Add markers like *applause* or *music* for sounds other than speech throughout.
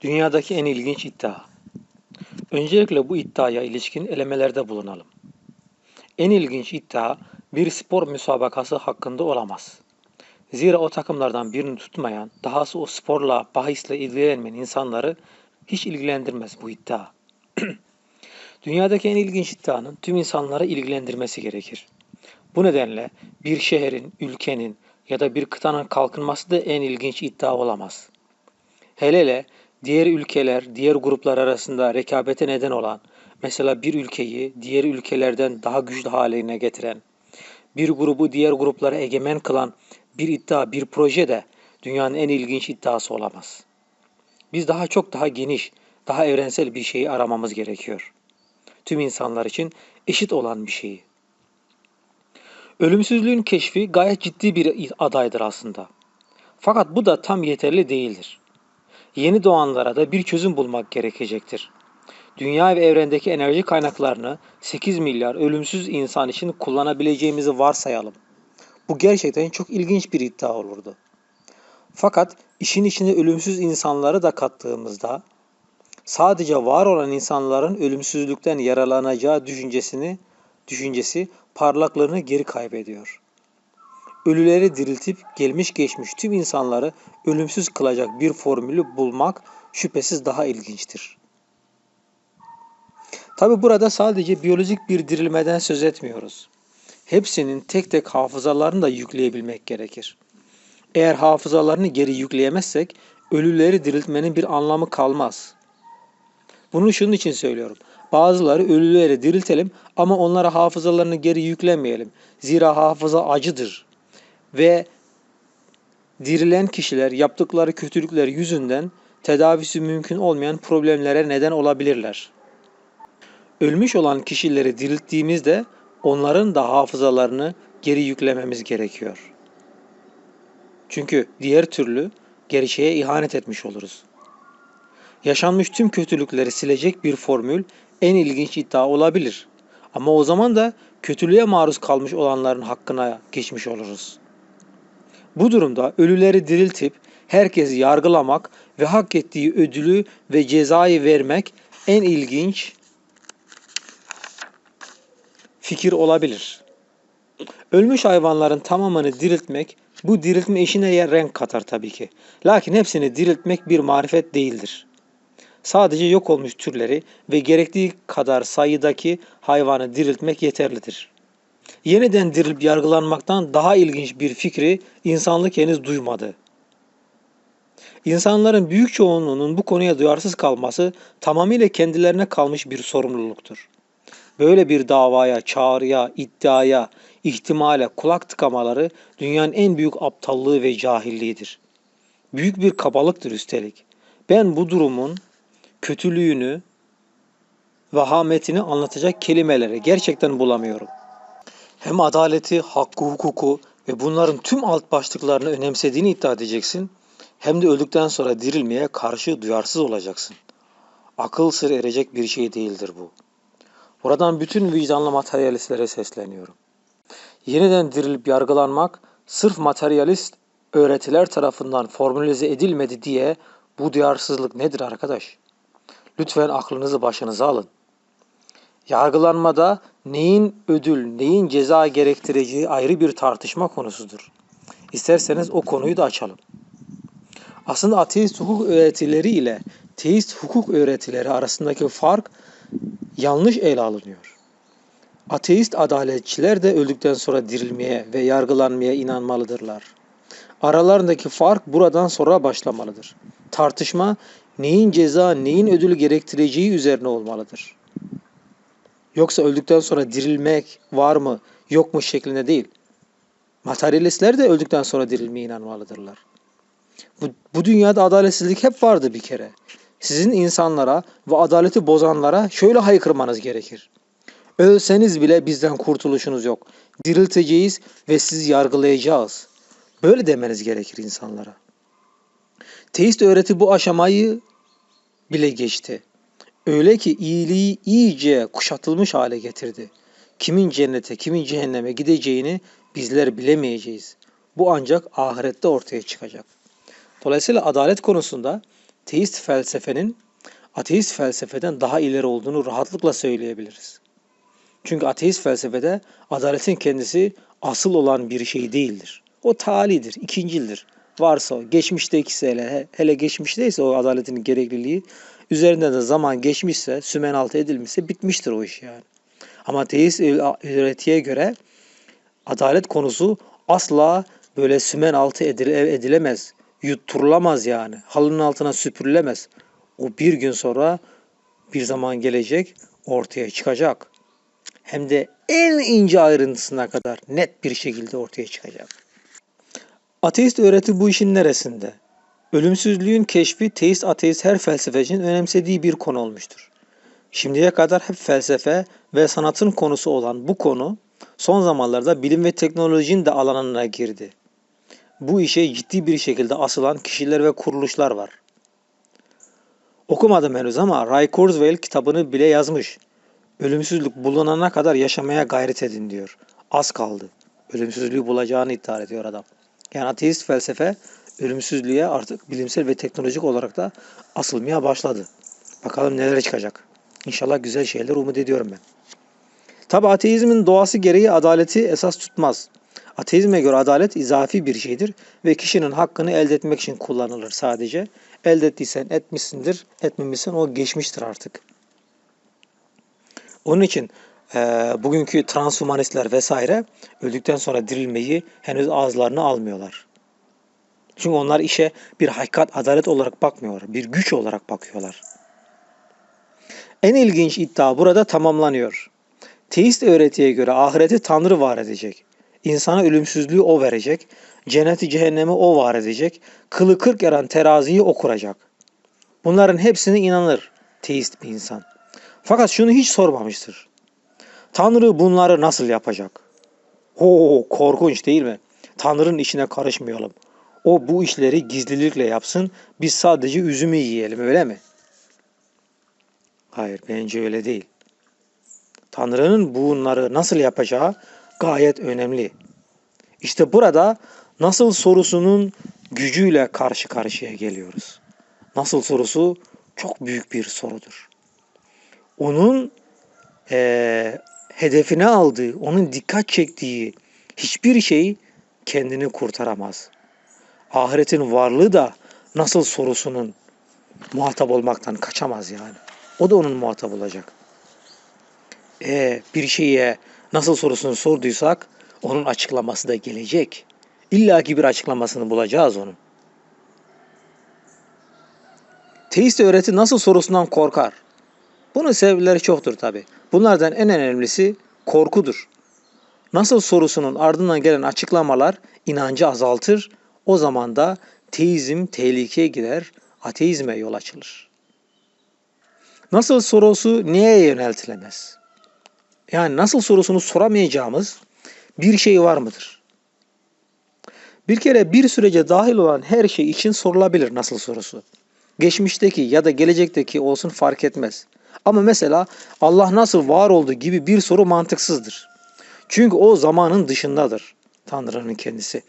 Dünyadaki en ilginç iddia. Öncelikle bu iddiaya ilişkin elemelerde bulunalım. En ilginç iddia bir spor müsabakası hakkında olamaz. Zira o takımlardan birini tutmayan, dahası o sporla, bahisle ilgilenmeyen insanları hiç ilgilendirmez bu iddia. *clears throat* Dünyadaki en ilginç iddianın tüm insanları ilgilendirmesi gerekir. Bu nedenle bir şehrin, ülkenin ya da bir kıtanın kalkınması da en ilginç iddia olamaz. Hele hele diğer ülkeler, diğer gruplar arasında rekabete neden olan, mesela bir ülkeyi diğer ülkelerden daha güçlü haline getiren, bir grubu diğer gruplara egemen kılan bir iddia, bir proje de dünyanın en ilginç iddiası olamaz. Biz daha çok daha geniş, daha evrensel bir şeyi aramamız gerekiyor. Tüm insanlar için eşit olan bir şeyi. Ölümsüzlüğün keşfi gayet ciddi bir adaydır aslında. Fakat bu da tam yeterli değildir. Yeni doğanlara da bir çözüm bulmak gerekecektir. Dünya ve evrendeki enerji kaynaklarını 8 milyar ölümsüz insan için kullanabileceğimizi varsayalım. Bu gerçekten çok ilginç bir iddia olurdu. Fakat işin içine ölümsüz insanları da kattığımızda sadece var olan insanların ölümsüzlükten yaralanacağı düşüncesini düşüncesi parlaklığını geri kaybediyor. Ölüleri diriltip gelmiş geçmiş tüm insanları ölümsüz kılacak bir formülü bulmak şüphesiz daha ilginçtir. Tabi burada sadece biyolojik bir dirilmeden söz etmiyoruz. Hepsinin tek tek hafızalarını da yükleyebilmek gerekir. Eğer hafızalarını geri yükleyemezsek ölüleri diriltmenin bir anlamı kalmaz. Bunu şunun için söylüyorum. Bazıları ölüleri diriltelim ama onlara hafızalarını geri yüklemeyelim. Zira hafıza acıdır. Ve dirilen kişiler yaptıkları kötülükler yüzünden tedavisi mümkün olmayan problemlere neden olabilirler. Ölmüş olan kişileri dirilttiğimizde onların da hafızalarını geri yüklememiz gerekiyor. Çünkü diğer türlü gerçeğe ihanet etmiş oluruz. Yaşanmış tüm kötülükleri silecek bir formül en ilginç iddia olabilir. Ama o zaman da kötülüğe maruz kalmış olanların hakkına geçmiş oluruz. Bu durumda ölüleri diriltip herkesi yargılamak ve hak ettiği ödülü ve cezayı vermek en ilginç fikir olabilir. Ölmüş hayvanların tamamını diriltmek bu diriltme işine renk katar tabii ki. Lakin hepsini diriltmek bir marifet değildir. Sadece yok olmuş türleri ve gerektiği kadar sayıdaki hayvanı diriltmek yeterlidir. Yeniden dirilip yargılanmaktan daha ilginç bir fikri insanlık henüz duymadı. İnsanların büyük çoğunluğunun bu konuya duyarsız kalması tamamıyla kendilerine kalmış bir sorumluluktur. Böyle bir davaya, çağrıya, iddiaya, ihtimale kulak tıkamaları dünyanın en büyük aptallığı ve cahilliğidir. Büyük bir kabalıktır üstelik. Ben bu durumun kötülüğünü, vahametini anlatacak kelimeleri gerçekten bulamıyorum. Hem adaleti, hakkı, hukuku ve bunların tüm alt başlıklarını önemsediğini iddia edeceksin, hem de öldükten sonra dirilmeye karşı duyarsız olacaksın. Akıl sır erecek bir şey değildir bu. Buradan bütün vicdanlı materyalistlere sesleniyorum. Yeniden dirilip yargılanmak sırf materyalist öğretiler tarafından formülize edilmedi diye bu duyarsızlık nedir arkadaş? Lütfen aklınızı başınıza alın. Yargılanmada neyin ödül, neyin ceza gerektireceği ayrı bir tartışma konusudur. İsterseniz o konuyu da açalım. Aslında ateist hukuk öğretileri ile teist hukuk öğretileri arasındaki fark yanlış ele alınıyor. Ateist adaletçiler de öldükten sonra dirilmeye ve yargılanmaya inanmalıdırlar. Aralarındaki fark buradan sonra başlamalıdır. Tartışma neyin ceza, neyin ödül gerektireceği üzerine olmalıdır. Yoksa öldükten sonra dirilmek var mı, yok mu şeklinde değil. Materyalistler de öldükten sonra dirilmeye inanmalıdırlar. Bu, bu dünyada adaletsizlik hep vardı bir kere. Sizin insanlara ve adaleti bozanlara şöyle haykırmanız gerekir. Ölseniz bile bizden kurtuluşunuz yok. Dirilteceğiz ve sizi yargılayacağız. Böyle demeniz gerekir insanlara. Teist öğreti bu aşamayı bile geçti. Öyle ki iyiliği iyice kuşatılmış hale getirdi. Kimin cennete, kimin cehenneme gideceğini bizler bilemeyeceğiz. Bu ancak ahirette ortaya çıkacak. Dolayısıyla adalet konusunda teist felsefenin ateist felsefeden daha ileri olduğunu rahatlıkla söyleyebiliriz. Çünkü ateist felsefede adaletin kendisi asıl olan bir şey değildir. O talidir, ikincildir. Varsa o, geçmişteki hele, hele geçmişteyse o adaletin gerekliliği, üzerinden de zaman geçmişse, sümen altı edilmişse bitmiştir o iş yani. Ama teist öğretiye göre adalet konusu asla böyle sümen altı edile, edilemez, yutturulamaz yani. Halının altına süpürülemez. O bir gün sonra bir zaman gelecek, ortaya çıkacak. Hem de en ince ayrıntısına kadar net bir şekilde ortaya çıkacak. Ateist öğreti bu işin neresinde? Ölümsüzlüğün keşfi teist ateist her felsefecinin önemsediği bir konu olmuştur. Şimdiye kadar hep felsefe ve sanatın konusu olan bu konu son zamanlarda bilim ve teknolojinin de alanına girdi. Bu işe ciddi bir şekilde asılan kişiler ve kuruluşlar var. Okumadım henüz ama Ray Kurzweil kitabını bile yazmış. Ölümsüzlük bulunana kadar yaşamaya gayret edin diyor. Az kaldı. Ölümsüzlüğü bulacağını iddia ediyor adam. Yani ateist felsefe ölümsüzlüğe artık bilimsel ve teknolojik olarak da asılmaya başladı. Bakalım neler çıkacak. İnşallah güzel şeyler umut ediyorum ben. Tabi ateizmin doğası gereği adaleti esas tutmaz. Ateizme göre adalet izafi bir şeydir ve kişinin hakkını elde etmek için kullanılır sadece. Elde ettiysen etmişsindir, etmemişsin o geçmiştir artık. Onun için e, bugünkü transhumanistler vesaire öldükten sonra dirilmeyi henüz ağızlarına almıyorlar. Çünkü onlar işe bir hakikat, adalet olarak bakmıyorlar. Bir güç olarak bakıyorlar. En ilginç iddia burada tamamlanıyor. Teist öğretiye göre ahireti Tanrı var edecek. İnsana ölümsüzlüğü o verecek. Cenneti cehennemi o var edecek. Kılı kırk yaran teraziyi o kuracak. Bunların hepsine inanır teist bir insan. Fakat şunu hiç sormamıştır. Tanrı bunları nasıl yapacak? Oo korkunç değil mi? Tanrı'nın işine karışmayalım. O bu işleri gizlilikle yapsın. Biz sadece üzümü yiyelim öyle mi? Hayır bence öyle değil. Tanrı'nın bunları nasıl yapacağı gayet önemli. İşte burada nasıl sorusunun gücüyle karşı karşıya geliyoruz. Nasıl sorusu çok büyük bir sorudur. Onun e, hedefine aldığı, onun dikkat çektiği hiçbir şey kendini kurtaramaz. Ahiretin varlığı da nasıl sorusunun muhatap olmaktan kaçamaz yani. O da onun muhatap olacak. E, bir şeye nasıl sorusunu sorduysak onun açıklaması da gelecek. İlla ki bir açıklamasını bulacağız onun. Teist öğreti nasıl sorusundan korkar? Bunun sebepleri çoktur tabi. Bunlardan en önemlisi korkudur. Nasıl sorusunun ardından gelen açıklamalar inancı azaltır. O zaman da teizm tehlikeye girer, ateizme yol açılır. Nasıl sorusu neye yöneltilemez? Yani nasıl sorusunu soramayacağımız bir şey var mıdır? Bir kere bir sürece dahil olan her şey için sorulabilir nasıl sorusu. Geçmişteki ya da gelecekteki olsun fark etmez. Ama mesela Allah nasıl var oldu gibi bir soru mantıksızdır. Çünkü o zamanın dışındadır Tanrı'nın kendisi.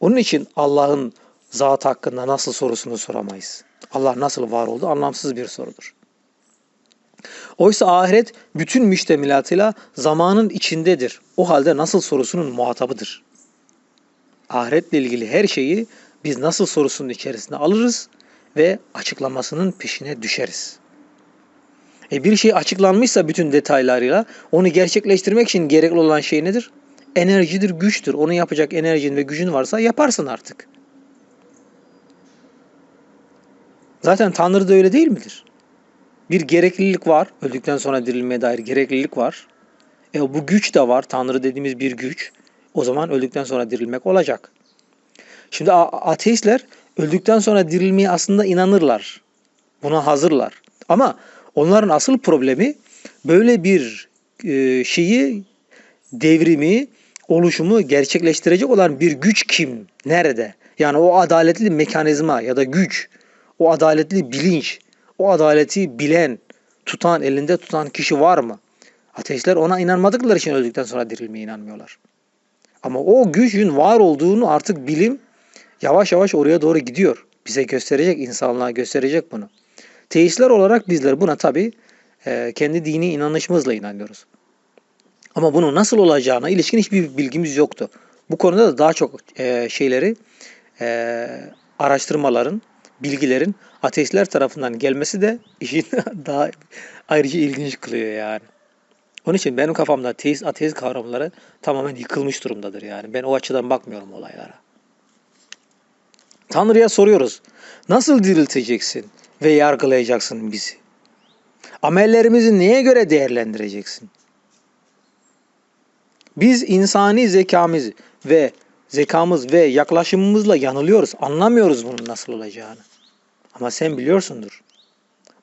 Onun için Allah'ın zat hakkında nasıl sorusunu soramayız. Allah nasıl var oldu anlamsız bir sorudur. Oysa ahiret bütün müştemilatıyla zamanın içindedir. O halde nasıl sorusunun muhatabıdır. Ahiretle ilgili her şeyi biz nasıl sorusunun içerisine alırız ve açıklamasının peşine düşeriz. E bir şey açıklanmışsa bütün detaylarıyla onu gerçekleştirmek için gerekli olan şey nedir? Enerjidir, güçtür. Onu yapacak enerjin ve gücün varsa yaparsın artık. Zaten Tanrı da öyle değil midir? Bir gereklilik var. Öldükten sonra dirilmeye dair gereklilik var. E bu güç de var. Tanrı dediğimiz bir güç. O zaman öldükten sonra dirilmek olacak. Şimdi ateistler öldükten sonra dirilmeye aslında inanırlar. Buna hazırlar. Ama onların asıl problemi böyle bir e, şeyi devrimi, oluşumu gerçekleştirecek olan bir güç kim? Nerede? Yani o adaletli mekanizma ya da güç, o adaletli bilinç, o adaleti bilen, tutan, elinde tutan kişi var mı? Ateistler ona inanmadıkları için öldükten sonra dirilmeye inanmıyorlar. Ama o gücün var olduğunu artık bilim yavaş yavaş oraya doğru gidiyor. Bize gösterecek, insanlığa gösterecek bunu. Teistler olarak bizler buna tabi kendi dini inanışımızla inanıyoruz. Ama bunun nasıl olacağına ilişkin hiçbir bilgimiz yoktu. Bu konuda da daha çok e, şeyleri e, araştırmaların, bilgilerin ateistler tarafından gelmesi de işin *laughs* daha ayrıca ilginç kılıyor yani. Onun için benim kafamda teist, ateist kavramları tamamen yıkılmış durumdadır yani. Ben o açıdan bakmıyorum olaylara. Tanrı'ya soruyoruz. Nasıl dirilteceksin ve yargılayacaksın bizi? Amellerimizi neye göre değerlendireceksin? Biz insani zekamız ve zekamız ve yaklaşımımızla yanılıyoruz. Anlamıyoruz bunun nasıl olacağını. Ama sen biliyorsundur.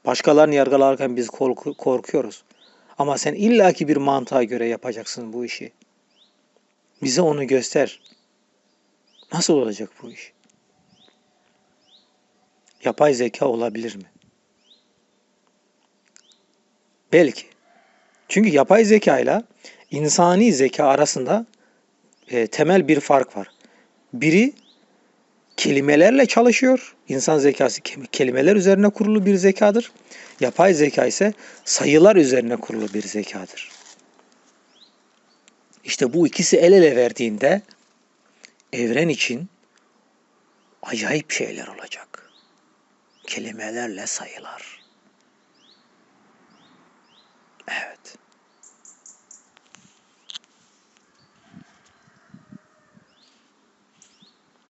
Başkalarını yargılarken biz korku- korkuyoruz. Ama sen illaki bir mantığa göre yapacaksın bu işi. Bize onu göster. Nasıl olacak bu iş? Yapay zeka olabilir mi? Belki. Çünkü yapay zeka ile insani zeka arasında e, temel bir fark var. Biri kelimelerle çalışıyor. İnsan zekası ke- kelimeler üzerine kurulu bir zekadır. Yapay zeka ise sayılar üzerine kurulu bir zekadır. İşte bu ikisi el ele verdiğinde evren için acayip şeyler olacak. Kelimelerle sayılar. Evet.